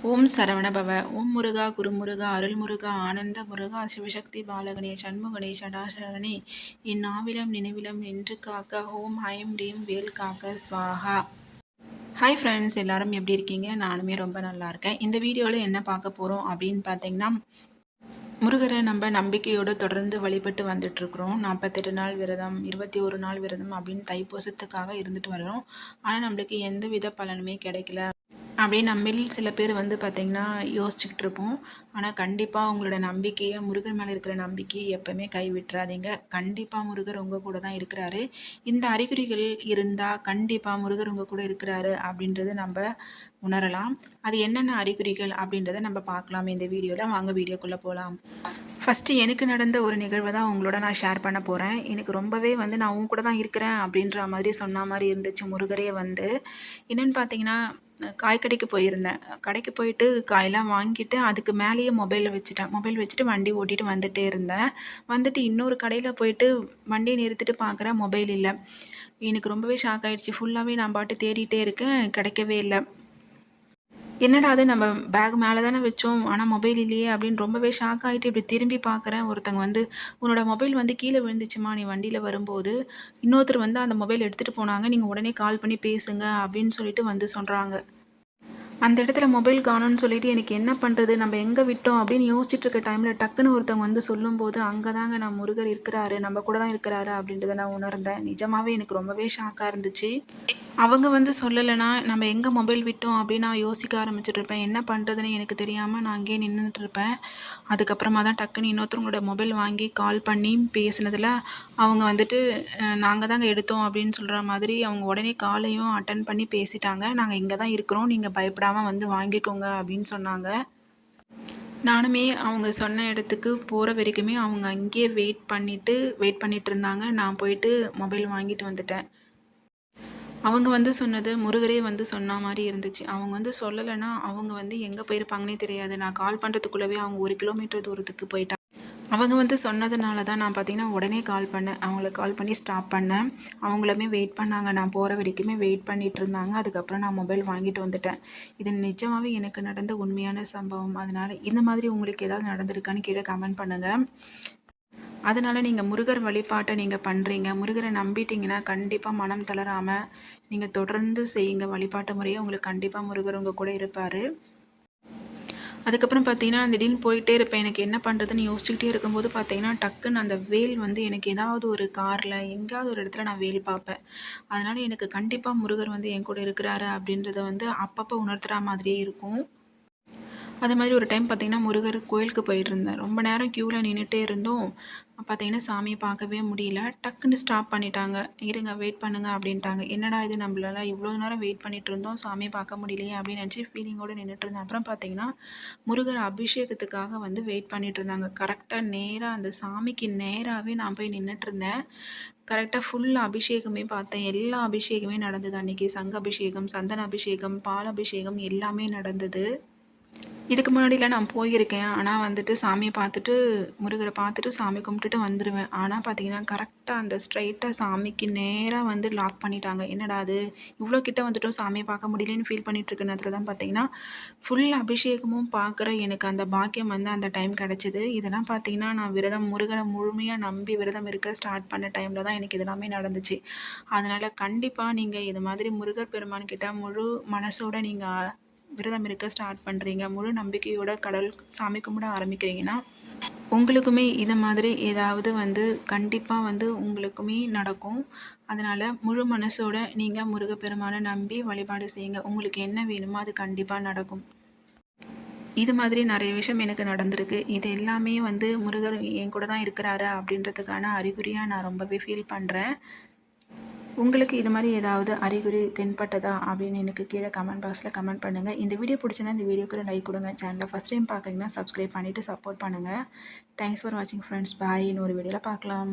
ஓம் சரவண பவ ஓம் முருகா குருமுருகா அருள்முருகா ஆனந்த முருகா சிவசக்தி பாலகனே சண்முகனே சடாசரணே என் நாவிலம் நினைவிலம் நின்று காக்க ஓம் ஹயம் ரீம் வேல் காக்க ஸ்வாஹா ஹாய் ஃப்ரெண்ட்ஸ் எல்லாரும் எப்படி இருக்கீங்க? நானுமே ரொம்ப நல்லா இருக்கேன். இந்த வீடியோவில் என்ன பார்க்க போகிறோம் அப்படின்னு பார்த்தீங்கன்னா முருகரை நம்ம நம்பிக்கையோடு தொடர்ந்து வழிபட்டு வந்துட்டுருக்குறோம் நாற்பத்தெட்டு நாள் விரதம் இருபத்தி ஒரு நாள் விரதம் அப்படின்னு தைப்பூசத்துக்காக இருந்துட்டு வரோம் ஆனால் நம்மளுக்கு எந்த வித பலனுமே கிடைக்கல. அப்படியே நம்மில் சில பேர் வந்து பார்த்திங்கன்னா யோசிச்சுக்கிட்டு இருப்போம் ஆனால் கண்டிப்பாக உங்களோட நம்பிக்கையை முருகர் மேலே இருக்கிற நம்பிக்கையை எப்போவுமே கைவிட்டுறாதீங்க. கண்டிப்பாக முருகர் உங்கள் கூட தான் இருக்கிறாரு. இந்த அறிகுறிகள் இருந்தால் கண்டிப்பாக முருகர் உங்கள் கூட இருக்கிறாரு அப்படின்றது நம்ம உணரலாம். அது என்னென்ன அறிகுறிகள் அப்படின்றத நம்ம பார்க்கலாம் இந்த வீடியோவில் வாங்க வீடியோக்குள்ளே போகலாம் ஃபஸ்ட்டு எனக்கு நடந்த ஒரு நிகழ்வை தான் உங்களோட நான் ஷேர் பண்ண போகிறேன் எனக்கு ரொம்பவே வந்து நான் உங்க கூட தான் இருக்கிறேன் அப்படின்ற மாதிரி சொன்ன மாதிரி இருந்துச்சு முருகரே வந்து. என்னென்னு பார்த்தீங்கன்னா காய் கடைக்கு போயிருந்தேன். கடைக்கு போயிட்டு காயெல்லாம் வாங்கிட்டு அதுக்கு மேலேயே மொபைலை வச்சுட்டேன் மொபைல் வச்சுட்டு வண்டி ஓட்டிகிட்டு வந்துகிட்டே இருந்தேன். வந்துட்டு இன்னொரு கடையில் போயிட்டு வண்டியை நிறுத்திட்டு பார்க்குறேன் மொபைல் இல்லை. எனக்கு ரொம்பவே ஷாக் ஆகிடுச்சு ஃபுல்லாகவே நான் பாட்டு தேடிட்டே இருக்கேன். கிடைக்கவே இல்லை. என்னடா அது? நம்ம பேக் மேலே தானே வச்சோம். ஆனால் மொபைல் இல்லையே அப்படின்னு ரொம்பவே ஷாக் ஆகிட்டு இப்படி திரும்பி பார்க்குறேன் ஒருத்தங்க வந்து உன்னோட மொபைல் வந்து கீழே விழுந்துச்சுமா? நீ வண்டியில் வரும்போது. இன்னொருத்தர் வந்து அந்த மொபைல் எடுத்துகிட்டு போனாங்க. நீங்கள் உடனே கால் பண்ணி பேசுங்க. அப்படின்னு சொல்லிட்டு வந்து சொல்கிறாங்க அந்த இடத்துல மொபைல் காணும்னு சொல்லிட்டு எனக்கு என்ன பண்ணுறது நம்ம எங்கே விட்டோம்? அப்படின்னு யோசிச்சுட்டு இருக்க டைமில் டக்குன்னு ஒருத்தவங்க வந்து சொல்லும்போது அங்கே தாங்க நான் முருகர் இருக்கிறாரு. நம்ம கூட தான் இருக்கிறாரு? அப்படின்றத நான் உணர்ந்தேன். நிஜமாகவே எனக்கு ரொம்பவே ஷாக்காக இருந்துச்சு. அவங்க வந்து சொல்லலைன்னா நம்ம எங்கே மொபைல் விட்டோம்? அப்படின்னு நான் யோசிக்க ஆரம்பிச்சிட்டு இருப்பேன். என்ன பண்ணுறதுன்னு எனக்கு தெரியாமல் நான் அங்கேயே நின்றுட்டு இருப்பேன். அதுக்கப்புறமா தான் டக்குன்னு இன்னொருத்தவங்களோட மொபைல் வாங்கி கால் பண்ணி பேசினதில் அவங்க வந்துட்டு நாங்கள் தாங்க எடுத்தோம். அப்படின்னு சொல்கிற மாதிரி அவங்க உடனே காலையும் அட்டன் பண்ணி பேசிட்டாங்க. நாங்கள் இங்கே தான் இருக்கிறோம். நீங்கள் பயப்பட விடாமல் வந்து வாங்கிக்கோங்க அப்படின்னு சொன்னாங்க. நானுமே அவங்க சொன்ன இடத்துக்கு போகிற வரைக்குமே அவங்க அங்கேயே வெயிட் பண்ணிவிட்டு வெயிட் பண்ணிகிட்டு இருந்தாங்க. நான் போயிட்டு மொபைல் வாங்கிட்டு வந்துட்டேன். அவங்க வந்து சொன்னது முருகரே வந்து சொன்ன மாதிரி இருந்துச்சு. அவங்க வந்து சொல்லலைன்னா அவங்க வந்து எங்கே போயிருப்பாங்கன்னே தெரியாது. நான் கால் பண்ணுறதுக்குள்ளவே அவங்க ஒரு கிலோமீட்டர் தூரத்துக்கு போயிட்டாங்க அவங்க வந்து சொன்னதுனால தான் நான் பார்த்தீங்கன்னா உடனே கால் பண்ணேன். அவங்களுக்கு கால் பண்ணி ஸ்டாப் பண்ணேன். அவங்களுமே வெயிட் பண்ணாங்க. நான் போகிற வரைக்குமே வெயிட் பண்ணிகிட்டு இருந்தாங்க. அதுக்கப்புறம் நான் மொபைல் வாங்கிட்டு வந்துட்டேன். இது நிஜமாகவே எனக்கு நடந்த உண்மையான சம்பவம். அதனால் இந்த மாதிரி உங்களுக்கு ஏதாவது நடந்திருக்கான்னு கீழே கமெண்ட் பண்ணுங்கள் அதனால் நீங்கள் முருகர் வழிபாட்டை நீங்கள் பண்ணுறீங்க முருகரை நம்பிட்டீங்கன்னா கண்டிப்பாக மனம் தளராமல் நீங்கள் தொடர்ந்து செய்யுங்க. வழிபாட்டு முறையை உங்களுக்கு கண்டிப்பாக முருகர் உங்கள் கூட இருப்பார். அதுக்கப்புறம் பார்த்தீங்கன்னா திடீர்னு போயிட்டே இருப்பேன். எனக்கு என்ன பண்ணுறதுன்னு யோசிச்சுக்கிட்டே இருக்கும்போது பார்த்தீங்கன்னா டக்குன்னு அந்த வேல் வந்து எனக்கு ஏதாவது ஒரு காரில் எங்கேயாவது ஒரு இடத்துல நான் வேல் பார்ப்பேன். அதனால் எனக்கு கண்டிப்பாக முருகர் வந்து என் கூட இருக்கிறாரு அப்படின்றத வந்து அப்பப்போ உணர்த்துகிற மாதிரியே இருக்கும். அதே மாதிரி ஒரு டைம் பார்த்திங்கன்னா முருகர் கோயிலுக்கு போயிட்டுருந்தேன் ரொம்ப நேரம் க்யூவில் நின்றுட்டே இருந்தோம். பார்த்திங்கன்னா சாமியை பார்க்கவே முடியல. டக்குன்னு ஸ்டாப் பண்ணிட்டாங்க. இருங்க வெயிட் பண்ணுங்கள் அப்படின்ட்டாங்க. என்னடா இது? நம்மளால இவ்வளோ நேரம் வெயிட் பண்ணிட்டு இருந்தோம். சாமியை பார்க்க முடியலையே அப்படின்னு நினச்சி ஃபீலிங்கோடு நின்றுட்டு இருந்தேன். அப்புறம் பார்த்திங்கன்னா முருகர் அபிஷேகத்துக்காக வந்து வெயிட் பண்ணிட்டு இருந்தாங்க. கரெக்டாக நேராக அந்த சாமிக்கு நேராகவே நான் போய் நின்றுட்டு இருந்தேன். கரெக்டாக ஃபுல் அபிஷேகமே பார்த்தேன். எல்லா அபிஷேகமே நடந்தது. அன்றைக்கி சங்க அபிஷேகம் சந்தன அபிஷேகம் பால் அபிஷேகம் எல்லாமே நடந்தது. இதுக்கு முன்னாடிலாம் நான் போயிருக்கேன். ஆனால் வந்துட்டு சாமியை பார்த்துட்டு முருகரை பார்த்துட்டு சாமி கும்பிட்டுட்டு வந்துடுவேன் ஆனால் பார்த்தீங்கன்னா கரெக்டாக அந்த ஸ்ட்ரைட்டாக சாமிக்கு நேராக வந்து லாக் பண்ணிட்டாங்க. என்னடா அது? இவ்வளோ கிட்ட வந்துட்டோம் சாமியை பார்க்க முடியலன்னு ஃபீல் பண்ணிட்டு இருக்க நேரத்தில் தான் பார்த்தீங்கன்னா ஃபுல் அபிஷேகமும் பார்க்குற எனக்கு அந்த பாக்கியம் வந்து அந்த டைம் கிடச்சிது. இதெல்லாம் பார்த்தீங்கன்னா நான் விரதம் முருகனை முழுமையாக நம்பி விரதம் இருக்க ஸ்டார்ட் பண்ண டைமில் தான் எனக்கு இதெல்லாமே நடந்துச்சு. அதனால் கண்டிப்பாக நீங்கள் இது மாதிரி முருகர் பெருமான் கிட்ட முழு மனசோட நீங்கள் விரதம் இருக்க ஸ்டார்ட் பண்ணுறீங்க முழு நம்பிக்கையோட கடவுள் சாமி கும்பிட ஆரம்பிக்கிறீங்கன்னா உங்களுக்குமே இதை மாதிரி ஏதாவது வந்து கண்டிப்பாக வந்து உங்களுக்குமே நடக்கும். அதனால் முழு மனசோட நீங்கள் முருகப்பெருமானை நம்பி வழிபாடு செய்யுங்க. உங்களுக்கு என்ன வேணுமோ அது கண்டிப்பாக நடக்கும். இது மாதிரி நிறைய விஷயம் எனக்கு நடந்திருக்கு. இது எல்லாமே வந்து முருகர் என் கூட தான் இருக்கிறாரு அப்படின்றதுக்கான அறிகுறியாக நான் ரொம்பவே ஃபீல் பண்ணுறேன் உங்களுக்கு இது மாதிரி ஏதாவது அறிகுறி தென்பட்டதா அப்படின்னு எனக்கு கீழே கமெண்ட் பாக்ஸில் கமெண்ட் பண்ணுங்கள் இந்த வீடியோ பிடிச்சினா இந்த வீடியோக்கு லைக் கொடுங்க. சேனலில் ஃபஸ்ட் டைம் பார்க்குறீங்கன்னா சப்ஸ்கிரைப் பண்ணிவிட்டு சப்போர்ட் பண்ணுங்கள் தேங்க்ஸ் ஃபார் வாட்சிங் ஃப்ரெண்ட்ஸ் பாய் இன்னொரு வீடியோவில் பார்க்கலாம்.